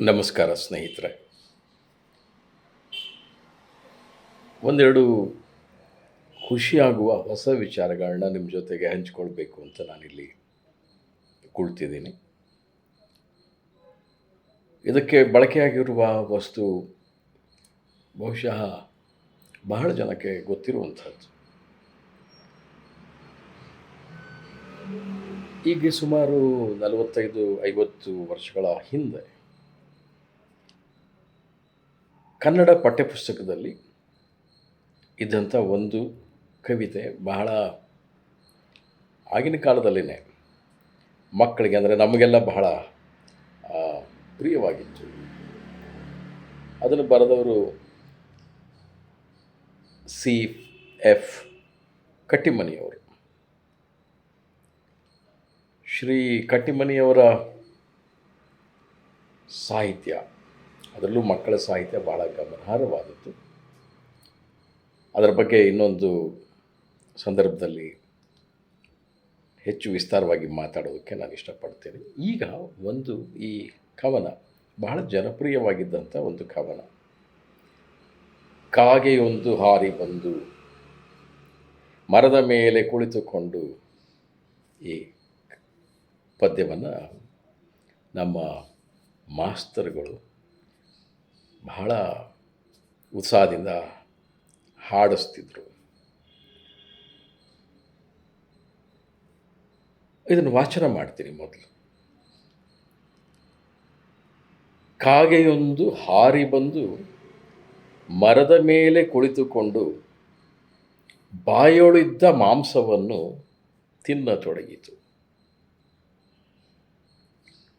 ನಮಸ್ಕಾರ ಸ್ನೇಹಿತರೆ. ಒಂದೆರಡು ಖುಷಿಯಾಗುವ ಹೊಸ ವಿಚಾರಗಳನ್ನ ನಿಮ್ಮ ಜೊತೆಗೆ ಹಂಚ್ಕೊಳ್ಬೇಕು ಅಂತ ನಾನಿಲ್ಲಿ ಕುಳ್ತಿದ್ದೀನಿ. ಇದಕ್ಕೆ ಬಳಕೆಯಾಗಿರುವ ವಸ್ತು ಬಹುಶಃ ಬಹಳ ಜನಕ್ಕೆ ಗೊತ್ತಿರುವಂಥದ್ದು. ಈಗ ಸುಮಾರು ನಲವತ್ತೈದು ಐವತ್ತು ವರ್ಷಗಳ ಹಿಂದೆ ಕನ್ನಡ ಪಠ್ಯಪುಸ್ತಕದಲ್ಲಿ ಇದ್ದಂಥ ಒಂದು ಕವಿತೆ ಬಹಳ ಆಗಿನ ಕಾಲದಲ್ಲಿನೇ ಮಕ್ಕಳಿಗೆ ಅಂದರೆ ನಮಗೆಲ್ಲ ಬಹಳ ಪ್ರಿಯವಾಗಿತ್ತು. ಅದನ್ನು ಬರೆದವರು ಸಿ ಎಫ್ ಕಟ್ಟಿಮನಿಯವರು. ಶ್ರೀ ಕಟ್ಟಿಮನಿಯವರ ಸಾಹಿತ್ಯ. ಅದರಲ್ಲೂ ಮಕ್ಕಳ ಸಾಹಿತ್ಯ ಭಾಳ ಗಮನಾರ್ಹವಾದದ್ದು. ಅದರ ಬಗ್ಗೆ ಇನ್ನೊಂದು ಸಂದರ್ಭದಲ್ಲಿ ಹೆಚ್ಚು ವಿಸ್ತಾರವಾಗಿ ಮಾತಾಡೋದಕ್ಕೆ ನಾನು ಇಷ್ಟಪಡ್ತೇನೆ. ಈಗ ಒಂದು ಈ ಕವನ, ಬಹಳ ಜನಪ್ರಿಯವಾಗಿದ್ದಂಥ ಒಂದು ಕವನ. ಕಾಗೆಯೊಂದು ಹಾರಿ ಬಂದು ಮರದ ಮೇಲೆ ಕುಳಿತುಕೊಂಡು ಈ ಪದ್ಯವನ್ನು ನಮ್ಮ ಮಾಸ್ತರ್ಗಳು ಬಹಳ ಉತ್ಸಾಹದಿಂದ ಹಾಡಿಸ್ತಿದ್ರು. ಇದನ್ನು ವಾಚನ ಮಾಡ್ತೀನಿ ಮೊದಲು. ಕಾಗೆಯೊಂದು ಹಾರಿ ಬಂದು ಮರದ ಮೇಲೆ ಕುಳಿತುಕೊಂಡು ಬಾಯೊಳಿದ್ದ ಮಾಂಸವನ್ನು ತಿನ್ನತೊಡಗಿತು.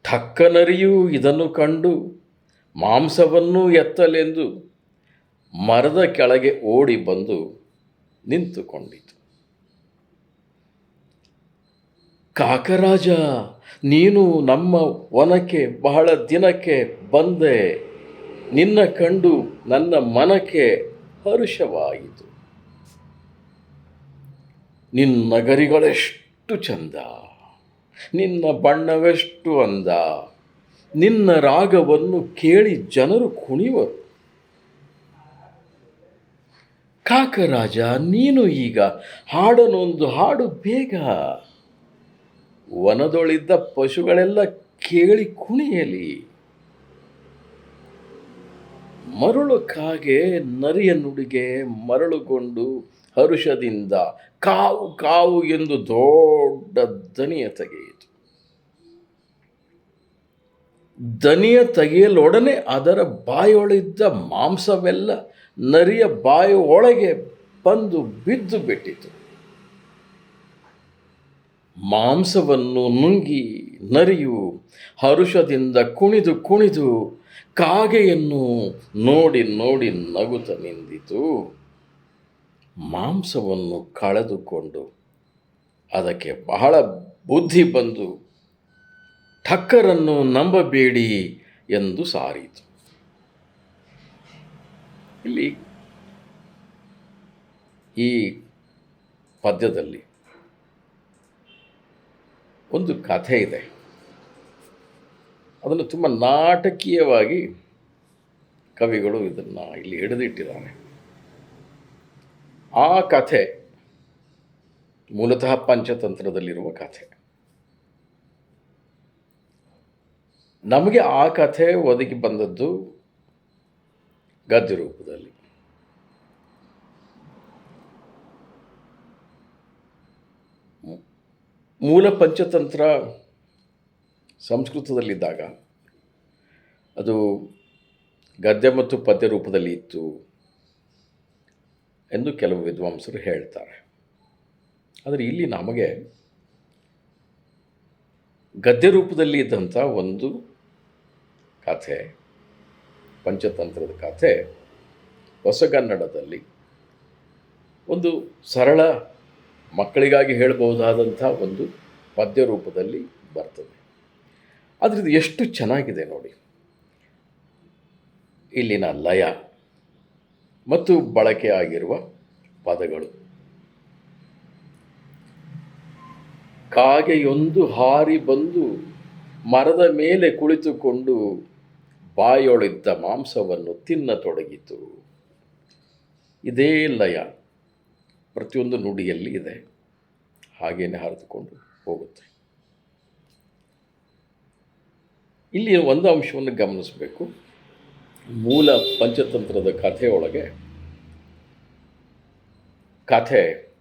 ಠಕ್ಕನರಿಯೂ ಇದನ್ನು ಕಂಡು ಮಾಂಸವನ್ನು ಎತ್ತಲೆಂದು ಮರದ ಕೆಳಗೆ ಓಡಿ ಬಂದು ನಿಂತುಕೊಂಡಿತು. ಕಾಕರಾಜ, ನೀನು ನಮ್ಮ ವನಕ್ಕೆ, ಬಹಳ ದಿನಕ್ಕೆ ಬಂದೆ. ನಿನ್ನ ಕಂಡು ನನ್ನ ಮನಕ್ಕೆ ಹರುಷವಾಯಿತು. ನಿನ್ನ ಗರಿಗಳೆಷ್ಟು ಚಂದ, ನಿನ್ನ ಬಣ್ಣವೆಷ್ಟು ಅಂದ. ನಿನ್ನ ರಾಗವನ್ನು ಕೇಳಿ ಜನರು ಕುಣಿವರು. ಕಾಕರಾಜ ನೀನು ಈಗ ಹಾಡನೊಂದು ಹಾಡು ಬೇಗ. ವನದೊಳಿದ್ದ ಪಶುಗಳೆಲ್ಲ ಕೇಳಿ ಕುಣಿಯಲಿ. ಮರಳು ಕಾಗೆ ನರಿಯ ನುಡಿಗೆ ಮರಳುಗೊಂಡು ಹರುಷದಿಂದ ಕಾವು ಕಾವು ಎಂದು ದೊಡ್ಡ ದನಿಯ ತೆಗೆಯಿತು ದನಿಯ ತೆಗೆಯಲೊಡನೆ ಅದರ ಬಾಯೊಳಿದ್ದ ಮಾಂಸವೆಲ್ಲ ನರಿಯ ಬಾಯ ಒಳಗೆ ಬಂದು ಬಿದ್ದು ಬಿಟ್ಟಿತು. ಮಾಂಸವನ್ನು ನುಂಗಿ ನರಿಯು ಹರುಷದಿಂದ ಕುಣಿದು ಕುಣಿದು ಕಾಗೆಯನ್ನು ನೋಡಿ ನೋಡಿ ನಗುತ ನಿಂದಿತು ಮಾಂಸವನ್ನು ಕಳೆದುಕೊಂಡು ಅದಕ್ಕೆ ಬಹಳ ಬುದ್ಧಿ ಬಂದು ಠಕ್ಕರನ್ನು ನಂಬಬೇಡಿ ಎಂದು ಸಾರಿತು. ಇಲ್ಲಿ ಈ ಪದ್ಯದಲ್ಲಿ ಒಂದು ಕಥೆ ಇದೆ. ಅದನ್ನು ತುಂಬ ನಾಟಕೀಯವಾಗಿ ಕವಿಗಳು ಇದನ್ನು ಇಲ್ಲಿ ಹಿಡಿದಿಟ್ಟಿದ್ದಾರೆ. ಆ ಕಥೆ ಮೂಲತಃ ಪಂಚತಂತ್ರದಲ್ಲಿರುವ ಕಥೆ. ನಮಗೆ ಆ ಕಥೆ ಒದಗಿ ಬಂದದ್ದು ಗದ್ಯ ರೂಪದಲ್ಲಿ. ಮೂಲ ಪಂಚತಂತ್ರ ಸಂಸ್ಕೃತದಲ್ಲಿದ್ದಾಗ ಅದು ಗದ್ಯ ಮತ್ತು ಪದ್ಯ ರೂಪದಲ್ಲಿ ಇತ್ತು ಎಂದು ಕೆಲವು ವಿದ್ವಾಂಸರು ಹೇಳ್ತಾರೆ. ಆದರೆ ಇಲ್ಲಿ ನಮಗೆ ಗದ್ಯ ರೂಪದಲ್ಲಿ ಇದ್ದಂಥ ಒಂದು ಕಥೆ, ಪಂಚತಂತ್ರದ ಕಥೆ, ಹೊಸಗನ್ನಡದಲ್ಲಿ ಒಂದು ಸರಳ ಮಕ್ಕಳಿಗಾಗಿ ಹೇಳಬಹುದಾದಂಥ ಒಂದು ಪದ್ಯ ರೂಪದಲ್ಲಿ ಬರ್ತದೆ. ಅದರಿಂದ ಎಷ್ಟು ಚೆನ್ನಾಗಿದೆ ನೋಡಿ. ಇಲ್ಲಿನ ಲಯ ಮತ್ತು ಬಳಕೆಯಾಗಿರುವ ಪದಗಳು. ಕಾಗೆಯೊಂದು ಹಾರಿ ಬಂದು ಮರದ ಮೇಲೆ ಕುಳಿತುಕೊಂಡು ಬಾಯೊಳಿದ್ದ ಮಾಂಸವನ್ನು ತಿನ್ನತೊಡಗಿತು. ಇದೇ ಲಯ ಪ್ರತಿಯೊಂದು ನುಡಿಯಲ್ಲಿ ಇದೆ. ಹಾಗೇನೆ ಹರಿದುಕೊಂಡು ಹೋಗುತ್ತೆ. ಇಲ್ಲಿ ಒಂದು ಅಂಶವನ್ನು ಗಮನಿಸಬೇಕು. ಮೂಲ ಪಂಚತಂತ್ರದ ಕಥೆಯೊಳಗೆ ಕಥೆ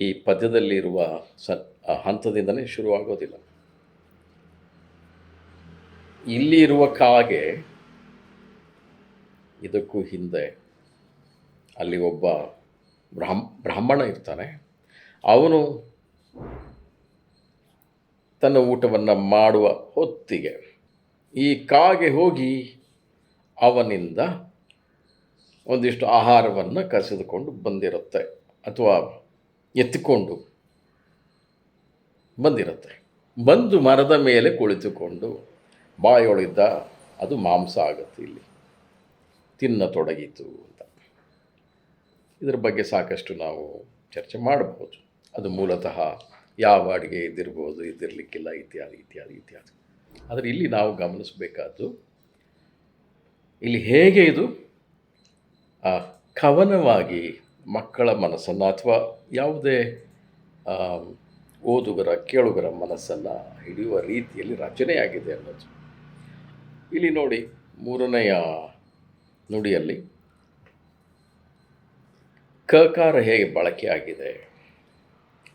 ಈ ಪದ್ಯದಲ್ಲಿರುವ ಸ ಆ ಹಂತದಿಂದನೇ ಶುರುವಾಗೋದಿಲ್ಲ. ಇಲ್ಲಿ ಇರುವ ಕಾಗೆ ಇದಕ್ಕೂ ಹಿಂದೆ ಅಲ್ಲಿ ಒಬ್ಬ ಬ್ರಾಹ್ಮ, ಬ್ರಾಹ್ಮಣ ಇರ್ತಾನೆ. ಅವನು ತನ್ನ ಊಟವನ್ನು ಮಾಡುವ ಹೊತ್ತಿಗೆ ಈ ಕಾಗೆ ಹೋಗಿ ಅವನಿಂದ ಒಂದಿಷ್ಟು ಆಹಾರವನ್ನು ಕಸಿದುಕೊಂಡು ಬಂದಿರುತ್ತೆ ಅಥವಾ ಎತ್ತಿಕೊಂಡು ಬಂದಿರುತ್ತೆ. ಬಂದು ಮರದ ಮೇಲೆ ಕುಳಿತುಕೊಂಡು ಬಾಯೊಳಿದ್ದ ಅದು ಮಾಂಸ ಆಗುತ್ತೆ ಇಲ್ಲಿ. ತಿನ್ನತೊಡಗಿತು ಅಂತ. ಇದರ ಬಗ್ಗೆ ಸಾಕಷ್ಟು ನಾವು ಚರ್ಚೆ ಮಾಡಬಹುದು ಅದು ಮೂಲತಃ ಯಾವ ಅಡುಗೆ ಇದ್ದಿರ್ಬೋದು, ಇದ್ದಿರಲಿಕ್ಕಿಲ್ಲ, ಇತ್ಯಾದಿ ಇತ್ಯಾದಿ ಇತ್ಯಾದಿ. ಆದರೆ ಇಲ್ಲಿ ನಾವು ಗಮನಿಸಬೇಕಾದ್ದು, ಇಲ್ಲಿ ಹೇಗೆ ಇದು? ಕವನವಾಗಿ ಮಕ್ಕಳ ಮನಸ್ಸನ್ನು ಅಥವಾ ಯಾವುದೇ ಓದುಗರ, ಕೇಳುಗರ ಮನಸ್ಸನ್ನು ಹಿಡಿಯುವ ರೀತಿಯಲ್ಲಿ ರಚನೆಯಾಗಿದೆ ಅನ್ನೋದು. ಇಲ್ಲಿ ನೋಡಿ ಮೂರನೆಯ ನುಡಿಯಲ್ಲಿ ಕಕಾರ ಹೇಗೆ ಬಳಕೆಯಾಗಿದೆ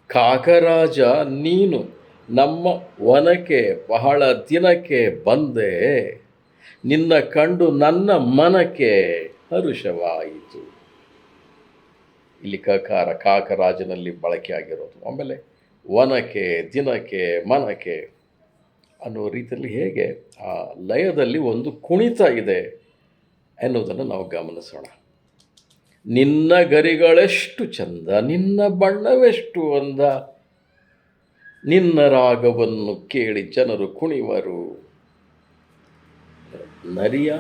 ಕಾಕರಾಜ, ನೀನು ನಮ್ಮ ವನಕ್ಕೆ ಬಹಳ ದಿನಕ್ಕೆ ಬಂದೆ. ನಿನ್ನ ಕಂಡು ನನ್ನ ಮನಕ್ಕೆ ಹರುಷವಾಯಿತು. ಇಲ್ಲಿ ಕಕಾರ ಕಾಕರಾಜನಲ್ಲಿ ಬಳಕೆಯಾಗಿರೋದು. ಆಮೇಲೆ ವನಕ್ಕೆ, ದಿನಕ್ಕೆ, ಮನಕ್ಕೆ. ಅನ್ನೋ ರೀತಿಯಲ್ಲಿ ಹೇಗೆ ಆ ಲಯದಲ್ಲಿ ಒಂದು ಕುಣಿತ ಇದೆ ಎನ್ನುವುದನ್ನು ನಾವು ಗಮನಿಸೋಣ. ನಿನ್ನ ಗರಿಗಳೆಷ್ಟು ಚಂದ, ನಿನ್ನ ಬಣ್ಣವೆಷ್ಟು ಅಂದ, ನಿನ್ನ ರಾಗವನ್ನು ಕೇಳಿ ಜನರು ಕುಣಿವರು. ನರಿಯ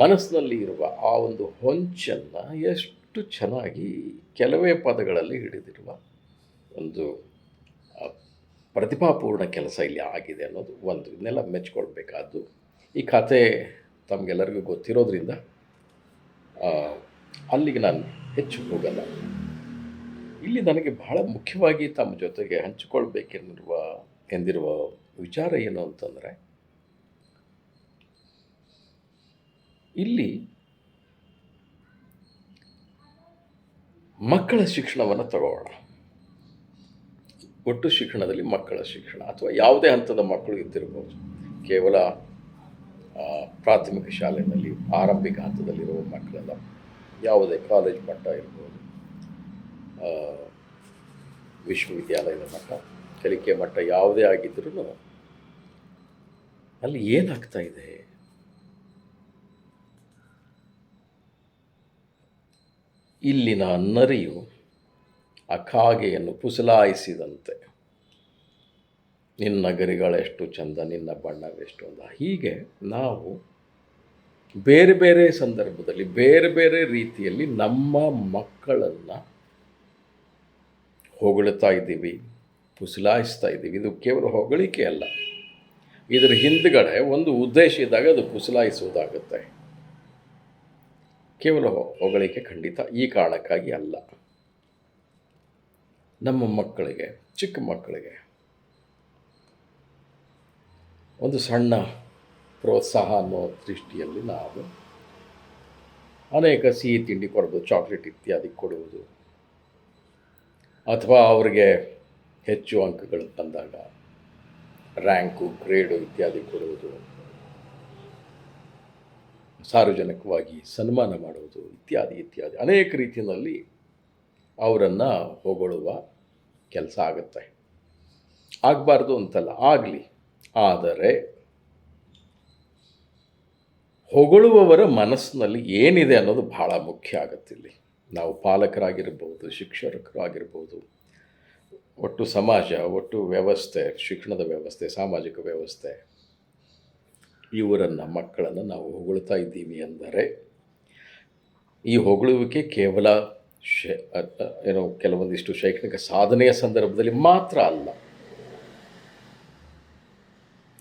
ಮನಸ್ಸಿನಲ್ಲಿ ಇರುವ ಆ ಒಂದು ಹೊಂಚನ್ನು ಎಷ್ಟು ಚೆನ್ನಾಗಿ ಕೆಲವೇ ಪದಗಳಲ್ಲಿ ಹಿಡಿದಿರುವ ಒಂದು ಪ್ರತಿಭಾಪೂರ್ಣ ಕೆಲಸ ಇಲ್ಲಿ ಆಗಿದೆ ಅನ್ನೋದು ಒಂದು, ಇದನ್ನೆಲ್ಲ ಮೆಚ್ಕೊಳ್ಬೇಕಾದ್ದು. ಈ ಖಾತೆ ತಮಗೆಲ್ಲರಿಗೂ ಗೊತ್ತಿರೋದ್ರಿಂದ ಅಲ್ಲಿಗೆ ನಾನು ಹೆಚ್ಚು ಹೋಗಲ್ಲ. ಇಲ್ಲಿ ನನಗೆ ಬಹಳ ಮುಖ್ಯವಾಗಿ ತಮ್ಮ ಜೊತೆಗೆ ಹಂಚಿಕೊಳ್ಬೇಕೆನ್ನಿರುವ ಎಂದಿರುವ ವಿಚಾರ ಏನು ಅಂತಂದರೆ, ಇಲ್ಲಿ ಮಕ್ಕಳ ಶಿಕ್ಷಣವನ್ನು ತಗೊಳ್ಳೋಣ. ಒಟ್ಟು ಶಿಕ್ಷಣದಲ್ಲಿ ಮಕ್ಕಳ ಶಿಕ್ಷಣ ಅಥವಾ ಯಾವುದೇ ಹಂತದ ಮಕ್ಕಳು ಇದ್ದಿರ್ಬೋದು. ಕೇವಲ ಪ್ರಾಥಮಿಕ ಶಾಲೆಯಲ್ಲಿ ಆರಂಭಿಕ ಹಂತದಲ್ಲಿರುವ ಮಕ್ಕಳೆಲ್ಲ ಯಾವುದೇ ಕಾಲೇಜ್ ಮಟ್ಟ ಇರ್ಬೋದು. ವಿಶ್ವವಿದ್ಯಾಲಯದ ಮಟ್ಟ, ಕಲಿಕೆ ಮಟ್ಟ ಯಾವುದೇ ಆಗಿದ್ರೂ ಅಲ್ಲಿ ಏನಾಗ್ತಾ ಇದೆ? ಇಲ್ಲಿನ ನರಿಯು ಆ ಕಾಗೆಯನ್ನು ಪುಸಲಾಯಿಸಿದಂತೆ. ನಿನ್ನ ಗರಿಗಳೆಷ್ಟು ಚಂದ, ನಿನ್ನ ಬಣ್ಣವೆಷ್ಟು ಅಂತ ಹೀಗೆ ನಾವು ಬೇರೆ ಬೇರೆ ಸಂದರ್ಭದಲ್ಲಿ, ಬೇರೆ ಬೇರೆ ರೀತಿಯಲ್ಲಿ ನಮ್ಮ ಮಕ್ಕಳನ್ನು ಹೊಗಳ್ತಾ ಇದ್ದೀವಿ, ಪುಸಲಾಯಿಸ್ತಾ ಇದ್ದೀವಿ. ಇದು ಕೇವಲ ಹೊಗಳಿಕೆ ಅಲ್ಲ. ಇದರ ಹಿಂದ್ಗಡೆ ಒಂದು ಉದ್ದೇಶ ಇದ್ದಾಗ ಅದು ಪುಸಲಾಯಿಸುವುದಾಗುತ್ತೆ. ಕೇವಲ ಹೊಗಳಿಕೆ ಖಂಡಿತ ಈ ಕಾರಣಕ್ಕಾಗಿ ಅಲ್ಲ. ನಮ್ಮ ಮಕ್ಕಳಿಗೆ, ಚಿಕ್ಕ ಮಕ್ಕಳಿಗೆ ಒಂದು ಸಣ್ಣ ಪ್ರೋತ್ಸಾಹ ಅನ್ನೋ ದೃಷ್ಟಿಯಲ್ಲಿ ನಾವು ಅನೇಕ ಸಿಹಿ ತಿಂಡಿ ಕೊಡೋದು, ಚಾಕ್ಲೇಟ್ ಇತ್ಯಾದಿ ಕೊಡುವುದು. ಅಥವಾ ಅವರಿಗೆ ಹೆಚ್ಚು ಅಂಕಗಳು ತಂದಾಗ ರ್ಯಾಂಕು, ಗ್ರೇಡು ಇತ್ಯಾದಿ ಕೊಡುವುದು. ಸಾರ್ವಜನಿಕವಾಗಿ ಸನ್ಮಾನ ಮಾಡುವುದು ಇತ್ಯಾದಿ ಇತ್ಯಾದಿ. ಅನೇಕ ರೀತಿಯಲ್ಲಿ ಅವರನ್ನು ಹೊಗಳುವ ಕೆಲಸ ಆಗುತ್ತೆ. ಆಗಬಾರ್ದು ಅಂತಲ್ಲ, ಆಗಲಿ. ಆದರೆ ಹೊಗಳುವವರ ಮನಸ್ಸಿನಲ್ಲಿ ಏನಿದೆ ಅನ್ನೋದು ಬಹಳ ಮುಖ್ಯ ಆಗುತ್ತೆ ಇಲ್ಲಿ. ನಾವು ಪಾಲಕರಾಗಿರ್ಬೋದು, ಶಿಕ್ಷಕರಾಗಿರ್ಬೋದು, ಒಟ್ಟು ಸಮಾಜ, ಒಟ್ಟು ವ್ಯವಸ್ಥೆ, ಶಿಕ್ಷಣದ ವ್ಯವಸ್ಥೆ, ಸಾಮಾಜಿಕ ವ್ಯವಸ್ಥೆ, ಇವರನ್ನು, ಮಕ್ಕಳನ್ನು ನಾವು ಹೊಗಳ್ತಾ ಇದ್ದೀವಿ ಅಂದರೆ ಈ ಹೊಗಳುವಿಕೆ ಕೇವಲ ಏನೋ ಕೆಲವೊಂದಿಷ್ಟು ಶೈಕ್ಷಣಿಕ ಸಾಧನೆಯ ಸಂದರ್ಭದಲ್ಲಿ ಮಾತ್ರ ಅಲ್ಲ.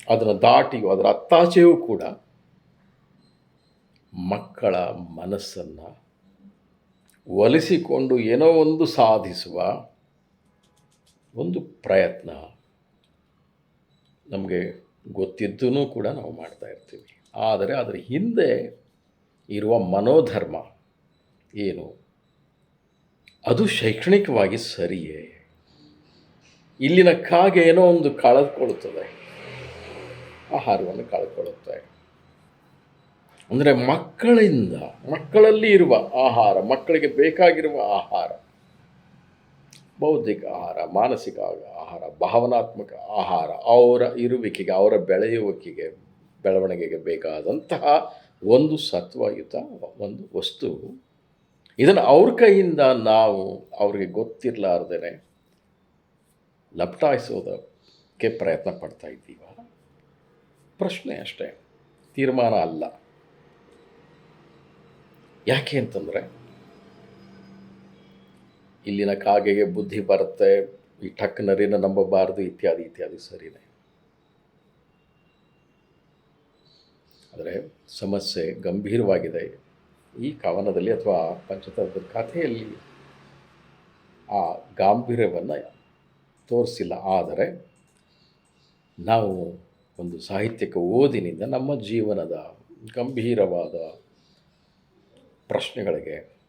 ಅದನ್ನು ದಾಟಿಯೂ, ಅದರ ಅತ್ತಾಚೆಯೂ ಕೂಡ ಮಕ್ಕಳ ಮನಸ್ಸನ್ನು ಒಲಿಸಿಕೊಂಡು ಏನೋ ಒಂದು ಸಾಧಿಸುವ ಒಂದು ಪ್ರಯತ್ನ ನಮಗೆ ಗೊತ್ತಿದ್ದೂ ಕೂಡ ನಾವು ಮಾಡ್ತಾ ಇರ್ತೀವಿ. ಆದರೆ ಅದರ ಹಿಂದೆ ಇರುವ ಮನೋಧರ್ಮ ಏನು? ಅದು ಶೈಕ್ಷಣಿಕವಾಗಿ ಸರಿಯೇ. ಇಲ್ಲಿನ ಕಾಗೆ ಏನೋ ಒಂದು ಕಳೆದುಕೊಳ್ಳುತ್ತದೆ. ಆಹಾರವನ್ನು ಕಳೆದುಕೊಳ್ಳುತ್ತೆ. ಅಂದರೆ ಮಕ್ಕಳಿಂದ, ಮಕ್ಕಳಲ್ಲಿ ಇರುವ ಆಹಾರ, ಮಕ್ಕಳಿಗೆ ಬೇಕಾಗಿರುವ ಆಹಾರ, ಬೌದ್ಧಿಕ ಆಹಾರ, ಮಾನಸಿಕ ಆಹಾರ, ಭಾವನಾತ್ಮಕ ಆಹಾರ, ಅವರ ಇರುವಿಕೆಗೆ, ಅವರ ಬೆಳೆಯುವಿಕೆಗೆ, ಬೆಳವಣಿಗೆಗೆ ಬೇಕಾದಂತಹ ಒಂದು ಸತ್ವಯುತ ಒಂದು ವಸ್ತು ಇದನ್ನು ಅವ್ರ ಕೈಯಿಂದ ನಾವು ಅವ್ರಿಗೆ ಗೊತ್ತಿರಲಾರ್ದೇ ಲಪಟಾಯಿಸೋದಕ್ಕೆ ಪ್ರಯತ್ನ ಪಡ್ತಾ ಇದ್ದೀವ? ಪ್ರಶ್ನೆ ಅಷ್ಟೇ. ತೀರ್ಮಾನ ಅಲ್ಲ. ಯಾಕೆ ಅಂತಂದರೆ ಇಲ್ಲಿನ ಕಾಗೆಗೆ ಬುದ್ಧಿ ಬರುತ್ತೆ, ಈ ಟಕ್ ನರಿನ ನಂಬಬಾರದು ಇತ್ಯಾದಿ ಇತ್ಯಾದಿ ಸರಿನೇ. ಆದರೆ ಸಮಸ್ಯೆ ಗಂಭೀರವಾಗಿದೆ. ಈ ಕವನದಲ್ಲಿ ಅಥವಾ ಪಂಚತಂತ್ರದ ಕಥೆಯಲ್ಲಿ ಆ ಗಾಂಭೀರ್ಯವನ್ನು ತೋರಿಸಿಲ್ಲ. ಆದರೆ ನಾವು ಒಂದು ಸಾಹಿತ್ಯಕ ಓದಿನಿಂದ ನಮ್ಮ ಜೀವನದ ಗಂಭೀರವಾದ ಪ್ರಶ್ನೆಗಳಿಗೆ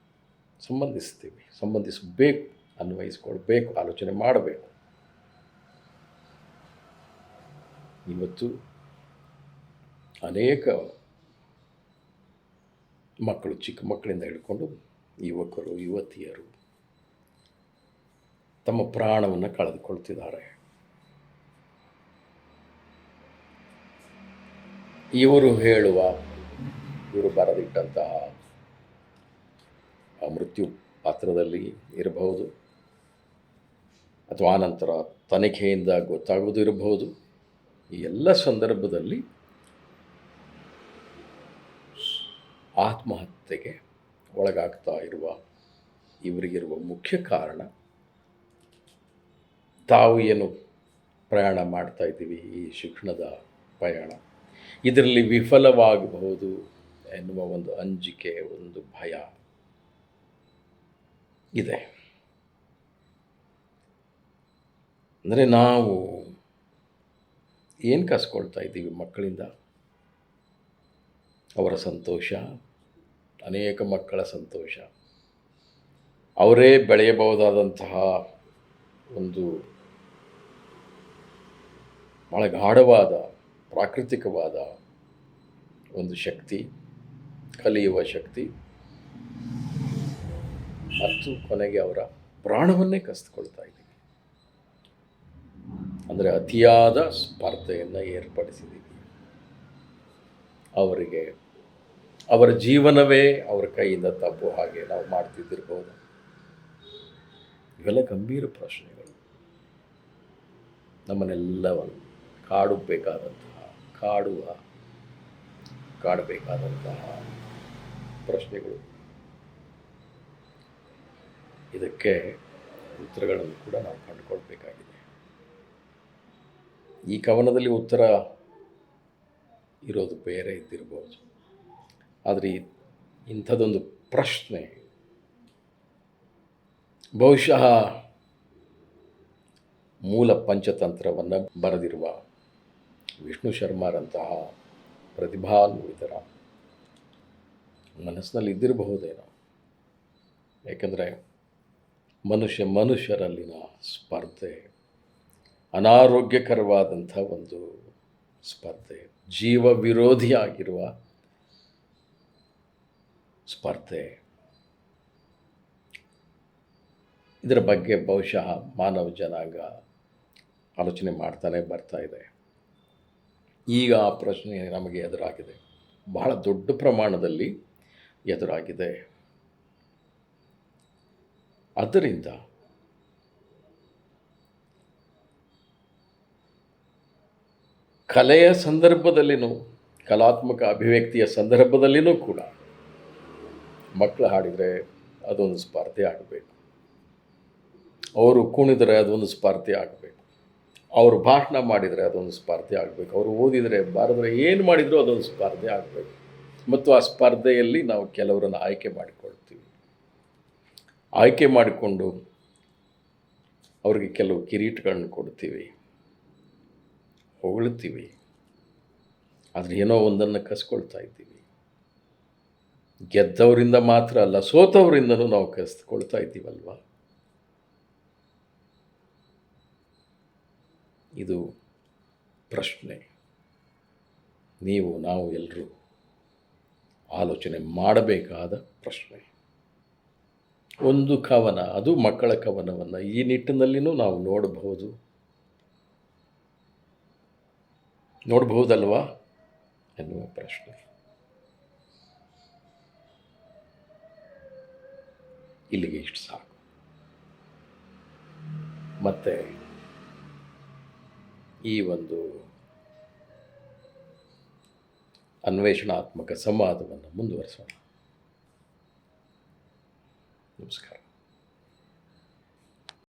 ಸಂಬಂಧಿಸ್ತೀವಿ. ಸಂಬಂಧಿಸಬೇಕು, ಅನ್ವಯಿಸ್ಕೊಳ್ಬೇಕು, ಆಲೋಚನೆ ಮಾಡಬೇಕು. ಇವತ್ತು ಅನೇಕ ಮಕ್ಕಳು, ಚಿಕ್ಕ ಮಕ್ಕಳಿಂದ ಹಿಡ್ಕೊಂಡು ಯುವಕರು, ಯುವತಿಯರು ತಮ್ಮ ಪ್ರಾಣವನ್ನು ಕಳೆದುಕೊಳ್ತಿದ್ದಾರೆ. ಇವರು ಹೇಳುವ, ಇವರು ಬರೆದಿಟ್ಟಂತಹ ಮೃತ್ಯು ಪಾತ್ರದಲ್ಲಿ ಇರಬಹುದು ಅಥವಾ ಆನಂತರ ತನಿಖೆಯಿಂದ ಗೊತ್ತಾಗುವುದು ಇರಬಹುದು. ಈ ಎಲ್ಲ ಸಂದರ್ಭದಲ್ಲಿ ಆತ್ಮಹತ್ಯೆಗೆ ಒಳಗಾಗ್ತಾ ಇರುವ ಇವರಿಗಿರುವ ಮುಖ್ಯ ಕಾರಣ ತಾವು ಏನು ಪ್ರಯಾಣ ಮಾಡ್ತಾ ಇದ್ದೀವಿ ಈ ಶಿಕ್ಷಣದ ಪ್ರಯಾಣ. ಇದರಲ್ಲಿ ವಿಫಲವಾಗಬಹುದು ಎನ್ನುವ ಒಂದು ಅಂಜಿಕೆ, ಒಂದು ಭಯ ಇದೆ. ಅಂದರೆ ನಾವು ಏನು ಕಸ್ಕೊಳ್ತಾ ಇದ್ದೀವಿ ಮಕ್ಕಳಿಂದ? ಅವರ ಸಂತೋಷ, ಅನೇಕ ಮಕ್ಕಳ ಸಂತೋಷ. ಅವರೇ ಬೆಳೆಯಬಹುದಾದಂತಹ ಒಂದು ಭಾಳ ಗಾಢವಾದ ಪ್ರಾಕೃತಿಕವಾದ ಒಂದು ಶಕ್ತಿ, ಕಲಿಯುವ ಶಕ್ತಿ ಮತ್ತು ಕೊನೆಗೆ ಅವರ ಪ್ರಾಣವನ್ನೇ ಕಸಿದುಕೊಳ್ತಾ ಇದ್ದೀವಿ. ಅಂದರೆ ಅತಿಯಾದ ಸ್ಪರ್ಧೆಯನ್ನು ಏರ್ಪಡಿಸಿದ್ದೀವಿ. ಅವರಿಗೆ ಅವರ ಜೀವನವೇ ಅವರ ಕೈಯಿಂದ ತಪ್ಪು ಹಾಗೆ ನಾವು ಮಾಡ್ತಿದ್ದಿರ್ಬೋದು. ಇವೆಲ್ಲ ಗಂಭೀರ ಪ್ರಶ್ನೆಗಳು. ನಮ್ಮನ್ನೆಲ್ಲವನ್ನು ಕಾಡಬೇಕಾದಂತಹ, ಕಾಡುವ, ಕಾಡಬೇಕಾದಂತಹ ಪ್ರಶ್ನೆಗಳು. ಇದಕ್ಕೆ ಉತ್ತರಗಳನ್ನು ಕೂಡ ನಾವು ಕಂಡುಕೊಳ್ಬೇಕಾಗಿದೆ. ಈ ಕವನದಲ್ಲಿ ಉತ್ತರ ಇರೋದು ಬೇರೆ ಇದ್ದಿರ್ಬೋದು. ಆದರೆ ಇಂಥದ್ದೊಂದು ಪ್ರಶ್ನೆ. ಬಹುಶಃ ಮೂಲ ಪಂಚತಂತ್ರವನ್ನು ಬರೆದಿರುವ ವಿಷ್ಣು ಶರ್ಮಾರಂತಹ ಪ್ರತಿಭಾನ್ವಿತರ ಮನಸ್ಸಿನಲ್ಲಿ ಇದ್ದಿರಬಹುದೇನೋ. ಏಕೆಂದರೆ ಮನುಷ್ಯ ಮನುಷ್ಯರಲ್ಲಿನ ಸ್ಪರ್ಧೆ, ಅನಾರೋಗ್ಯಕರವಾದಂಥ ಒಂದು ಸ್ಪರ್ಧೆ, ಜೀವ ವಿರೋಧಿಯಾಗಿರುವ ಸ್ಪರ್ಧೆ. ಇದರ ಬಗ್ಗೆ ಬಹುಶಃ ಮಾನವ ಜನಾಂಗ ಆಲೋಚನೆ ಮಾಡ್ತಾನೆ ಬರ್ತಾ ಇದೆ. ಈಗ ಆ ಪ್ರಶ್ನೆ ನಮಗೆ ಎದುರಾಗಿದೆ. ಬಹಳ ದೊಡ್ಡ ಪ್ರಮಾಣದಲ್ಲಿ ಎದುರಾಗಿದೆ. ಆದ್ದರಿಂದ ಕಲೆಯ ಸಂದರ್ಭದಲ್ಲಿನೂ, ಕಲಾತ್ಮಕ ಅಭಿವ್ಯಕ್ತಿಯ ಸಂದರ್ಭದಲ್ಲಿನೂ ಕೂಡ ಮಕ್ಕಳು ಹಾಡಿದರೆ ಅದೊಂದು ಸ್ಪರ್ಧೆ ಆಗಬೇಕು. ಅವರು ಕುಣಿದರೆ ಅದೊಂದು ಸ್ಪರ್ಧೆ ಆಗಬೇಕು. ಅವರು ಭಾಷಣ ಮಾಡಿದರೆ ಅದೊಂದು ಸ್ಪರ್ಧೆ ಆಗಬೇಕು. ಅವರು ಓದಿದರೆ, ಬಾರದರೆ ಏನು ಮಾಡಿದರೂ ಅದೊಂದು ಸ್ಪರ್ಧೆ ಆಗಬೇಕು. ಮತ್ತು ಆ ಸ್ಪರ್ಧೆಯಲ್ಲಿ ನಾವು ಕೆಲವರನ್ನು ಆಯ್ಕೆ ಮಾಡಿಕೊಳ್ತೀವಿ. ಆಯ್ಕೆ ಮಾಡಿಕೊಂಡು ಅವರಿಗೆ ಕೆಲವು ಕಿರೀಟಗಳನ್ನು ಕೊಡ್ತೀವಿ. ಹೊಗಳ್ತೀವಿ. ಆದರೆ ಏನೋ ಒಂದನ್ನು ಕಸ್ಕೊಳ್ತಾ ಇದ್ದೀವಿ. ಗೆದ್ದವರಿಂದ ಮಾತ್ರ ಅಲ್ಲ, ಸೋತವರಿಂದನೂ ನಾವು ಕಸ್ಕೊಳ್ತಾ ಇದ್ದೀವಲ್ವ? ಇದು ಪ್ರಶ್ನೆ. ನೀವು, ನಾವು ಎಲ್ಲರೂ ಆಲೋಚನೆ ಮಾಡಬೇಕಾದ ಪ್ರಶ್ನೆ. ಒಂದು ಕವನ, ಅದು ಮಕ್ಕಳ ಕವನವನ್ನು ಈ ನಿಟ್ಟಿನಲ್ಲಿನೂ ನಾವು ನೋಡಬಹುದು. ನೋಡಬಹುದಲ್ವಾ ಎನ್ನುವ ಪ್ರಶ್ನೆ. ಇಲ್ಲಿಗೆ ಇಷ್ಟು ಸಾಕು. ಮತ್ತು ಈ ಒಂದು ಅನ್ವೇಷಣಾತ್ಮಕ ಸಂವಾದವನ್ನು ಮುಂದುವರಿಸೋಣ. ನಮಸ್ಕಾರ.